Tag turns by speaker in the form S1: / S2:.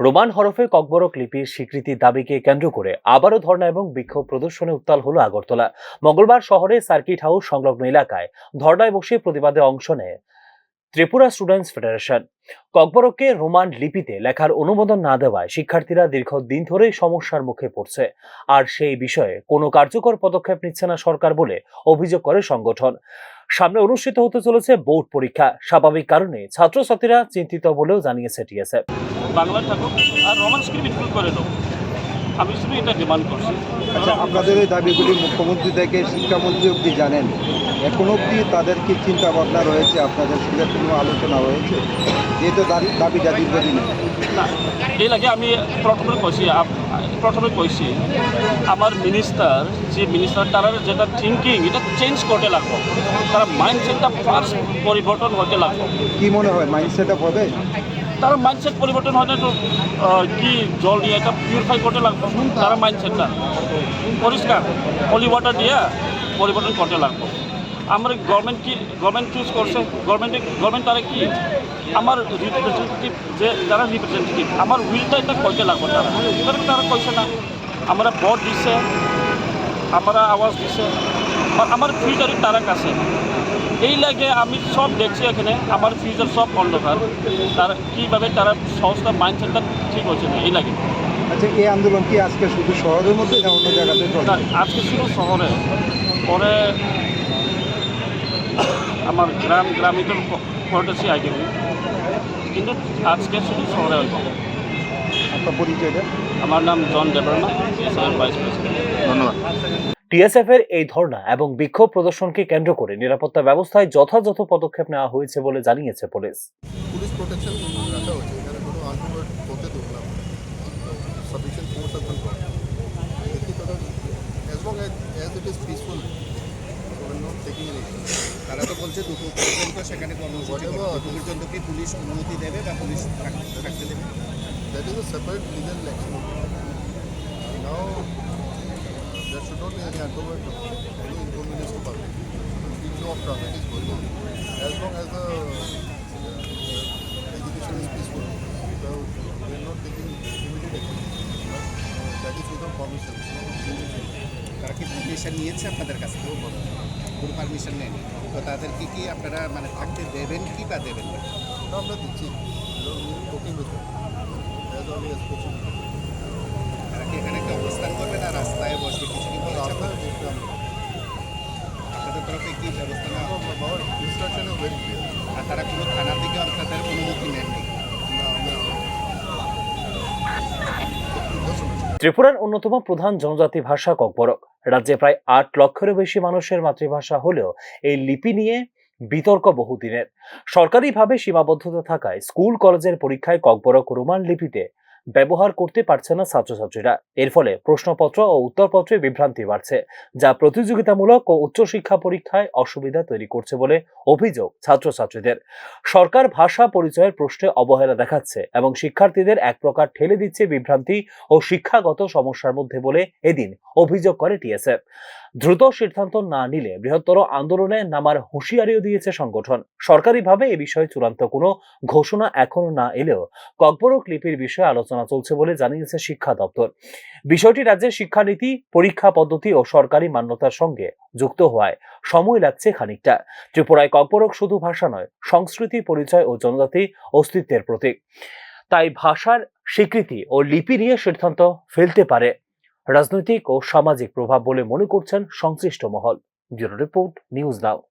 S1: Roman হরফে ককবরক লিপির স্বীকৃতির দাবিকে কেন্দ্র করে আবারও ধর্ণা এবং বিক্ষোভ প্রদর্শনে উত্তাল হলো আগরতলা। মঙ্গলবার শহরে সার্কিট হাউস সংলগ্ন এলাকায় ধর্ণায় বসে প্রতিবাদে অংশ নেয় ত্রিপুরা স্টুডেন্টস ফেডারেশন। ককবরককে রোমান লিপিতে লেখার অনুমোদন না দেওয়ায় শিক্ষার্থীরা দীর্ঘদিন ধরেই সমস্যার মুখে পড়ছে। আর সেই বিষয়ে কোনো কার্যকর পদক্ষেপ নিচ্ছে না সরকার বলে অভিযোগ করে সংগঠন। সামনে অনুষ্ঠিত হতে চলেছে বোর্ড পরীক্ষা। স্বাভাবিক কারণে ছাত্রছাত্রীরা চিন্তিত বলেও জানিয়েছে টিএসএফ।
S2: বাংলা থাকুক আর রোমান স্ক্রিপ্ট ইনক্লুড করে দেবো? আমি শুধু এটা ডিমান্ড করছি।
S3: আচ্ছা আপনাদের ওই দাবিগুলি মুখ্যমন্ত্রী থেকে শিক্ষামন্ত্রী অবধি জানেন? এখন অবধি তাদের কি চিন্তা ভাবনা রয়েছে? আপনাদের সঙ্গে কোনো আলোচনা হয়েছে? যেহেতু দাবি দাবিটা দীর্ঘদিনের
S2: না এই লাগে আমি প্রথমে কইছি প্রথমে কইছি আমার মিনিস্টার যে মিনিস্টার তারা যেটা থিঙ্কিং এটা চেঞ্জ করতে লাগবো। তারা মাইন্ডসেটটা ফার্স্ট পরিবর্তন হতে লাগবো।
S3: কি মনে হয় মাইন্ডসেট হবে?
S2: তারা মাইন্ডসেট পরিবর্তন হতে তো কি জল নিয়ে এটা পিউরিফাই করতে লাগবো? তারা মাইন্ডসেটটা পরিষ্কার। হলি ওয়াটার দিয়ে পরিবর্তন করতে লাগবো। আমার গভর্নমেন্ট কি গভর্নমেন্ট চুজ করছে? গভর্নমেন্টে গভর্নমেন্ট তারা কি? আমার রিপ্রেজেন্টেটিভ যে, যারা রিপ্রেজেন্টেটিভ আমার উইলটা এটা করতে লাগবো তারা। তারা কইছে না, আমরা ভোট দিছে, আমরা আওয়াজ দিছে আমার ফিউচারই তারা কাছে। এই লাগে আমি সব দেখছি এখানে আমার ফিউচার সব অন্ধকার। তারা কীভাবে তারা সংস্থা মাইন্ডসেটটা ঠিক হচ্ছে না এই লাগে।
S3: আচ্ছা এই আন্দোলন কি আজকে শুধু শহরের মধ্যে না অন্য জায়গাতে
S2: আজকে শুধু শহরে। পরে আমার গ্রাম গ্রামে তো আগে। কিন্তু আজকে শুধু শহরে হইব
S3: আপনার পরিচয়টা?
S2: আমার নাম জন দেবর্মা ভাইস প্রেসিডেন্ট
S3: ধন্যবাদ।
S1: টিএসএফ এর এই ধর্ণা এবং বিক্ষোভ প্রদর্শনকে কেন্দ্র করে নিরাপত্তা ব্যবস্থায় যথাযথ পদক্ষেপ নেওয়া হয়েছে বলে জানিয়েছে পুলিশ।
S4: পুলিশ প্রোটেকশন রাখা হয়েছে। এখানে কোনো আর্গুমেন্ট হতে দেবো না। Sufficient force has been as long as it is peaceful not taking any
S5: তারা তো বলছে দুপুর পর্যন্ত সেখানে কর্মসূচি
S4: Whatever.
S5: পর্যন্ত কি পুলিশ অনুমতি দেবে বা পুলিশ থাকতে দেবে?
S4: That is a separate legal action now not be any argument any inconvenience to public free flow of traffic is going on as long as the execution is peaceful so we are not taking immediate action that is without permission
S5: তারা কি permission নিয়েছে আপনাদের কাছে? কোনো permission নেয়নি? তো তাদেরকে কি আপনারা মানে থাকতে দেবেন কি বা দেবেন না?
S4: আমরা দিচ্ছি। Talking with as only as possible
S1: ত্রিপুরার অন্যতম প্রধান জনজাতি ভাষা ককবরক। রাজ্যে প্রায় আট লক্ষেরও বেশি মানুষের মাতৃভাষা হলেও এই লিপি নিয়ে বিতর্ক বহুদিনের। সরকারিভাবে সীমাবদ্ধতা থাকায় স্কুল, কলেজের পরীক্ষায় ককবরক রোমান লিপিতে ব্যবহার করতে পারছে না ছাত্রছাত্রীরা। এর ফলে প্রশ্নপত্র ও উত্তরপত্রে বিভ্রান্তি বাড়ছে, যা প্রতিযোগিতামূলক ও উচ্চশিক্ষা পরীক্ষায় অসুবিধা তৈরি করছে বলে অভিযোগ ছাত্রছাত্রীদের। সরকার ভাষা পরিচয়ের প্রশ্নে অবহেলা দেখাচ্ছে এবং শিক্ষার্থীদের এক প্রকার ঠেলে দিচ্ছে বিভ্রান্তি ও শিক্ষাগত সমস্যার মধ্যে বলে এদিন অভিযোগ করে টিএসএফ। দ্রুত সিদ্ধান্ত না নিলে বৃহত্তর আন্দোলনে নামার হুঁশিয়ারিও দিয়েছে সংগঠন। সরকারিভাবে এ বিষয়ে চূড়ান্ত কোনো ঘোষণা এখনও না এলেও ককবরক লিপির বিষয়ে আলোচনা চলছে বলে জানিয়েছে শিক্ষা দপ্তর। বিষয়টি রাজ্যের শিক্ষানীতি, পরীক্ষা পদ্ধতি ও সরকারি মান্যতার সঙ্গে যুক্ত হওয়ায় সময় লাগছে খানিকটা। ত্রিপুরায় ককবরক শুধু ভাষা নয়, সংস্কৃতি, পরিচয় ও জনজাতি অস্তিত্বের প্রতীক। তাই ভাষার স্বীকৃতি ও লিপি নিয়ে সিদ্ধান্ত ফেলতে পারে। রাজনৈতিক ও সামাজিক প্রভাব বলে মনে করছেন সংশ্লিষ্ট মহল। Bureau report, news now.